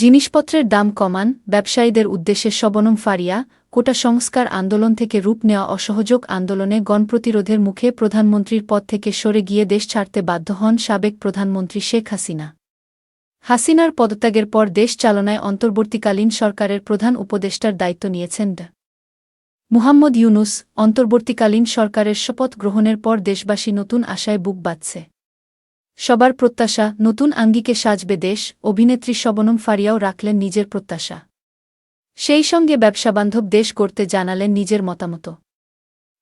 জিনিসপত্রের দাম কমান, ব্যবসায়ীদের উদ্দেশ্যে শবনম ফারিয়া, কোটা সংস্কার আন্দোলন থেকে রূপ নেওয়া অসহযোগ আন্দোলনে গণপ্রতিরোধের মুখে প্রধানমন্ত্রীর পদ থেকে সরে গিয়ে দেশ ছাড়তে বাধ্য হন সাবেক প্রধানমন্ত্রী শেখ হাসিনা। হাসিনার পদত্যাগের পর দেশ চালনায় অন্তর্বর্তীকালীন সরকারের প্রধান উপদেষ্টার দায়িত্ব নিয়েছেন ড। মুহাম্মদ ইউনুস। অন্তর্বর্তীকালীন সরকারের শপথ গ্রহণের পর দেশবাসী নতুন আশায় বুক বাঁধছে। সবার প্রত্যাশা, নতুন আঙ্গিকে সাজবে দেশ, অভিনেত্রী শবনম ফারিয়াও রাখলেন নিজের প্রত্যাশা। সেই সঙ্গে ব্যবসাবান্ধব দেশ গড়তে জানালেন নিজের মতামত।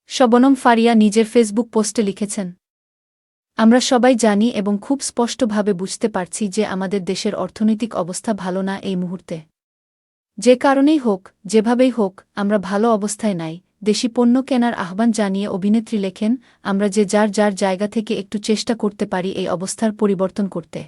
শবনম ফারিয়া নিজের ফেসবুক পোস্টে লিখেছেন, আমরা সবাই জানি এবং খুব স্পষ্টভাবে বুঝতে পারছি যে আমাদের দেশের অর্থনৈতিক অবস্থা ভালো না এই মুহূর্তে। যে কারণেই হোক, যেভাবেই হোক, আমরা ভালো অবস্থায় নাই। দেশি পণ্য কেনার আহ্বান জানিয়ে অভিনেত্রী লেখেন, আমরা যে যার যার জায়গা থেকে একটু চেষ্টা করতে পারি এই অবস্থার পরিবর্তন করতে।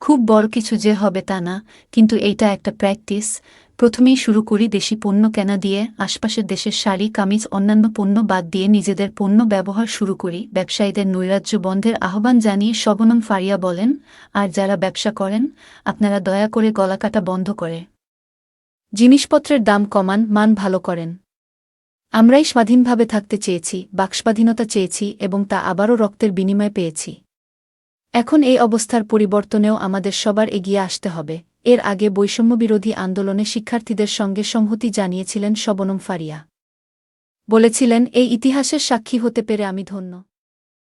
খুব বড় কিছু যে হবে তা না, কিন্তু এইটা একটা প্র্যাকটিস। প্রথমেই শুরু করি দেশি পণ্য কেনা দিয়ে, আশপাশের দেশের শাড়ি, কামিজ, অন্যান্য পণ্য বাদ দিয়ে নিজেদের পণ্য ব্যবহার শুরু করি। ব্যবসায়ীদের নৈরাজ্য বন্ধের আহ্বান জানিয়ে শবনম ফারিয়া বলেন, আর যারা ব্যবসা করেন, আপনারা দয়া করে গলাকাটা বন্ধ করে। জিনিসপত্রের দাম কমান, মান ভালো করেন। আমরাই স্বাধীনভাবে থাকতে চেয়েছি, বাকস্বাধীনতা চেয়েছি এবং তা আবারও রক্তের বিনিময়ে পেয়েছি। এখন এই অবস্থার পরিবর্তনেও আমাদের সবার এগিয়ে আসতে হবে। এর আগে বৈষম্যবিরোধী আন্দোলনে শিক্ষার্থীদের সঙ্গে সংহতি জানিয়েছিলেন শবনম ফারিয়া। বলেছিলেন, এই ইতিহাসের সাক্ষী হতে পেরে আমি ধন্য।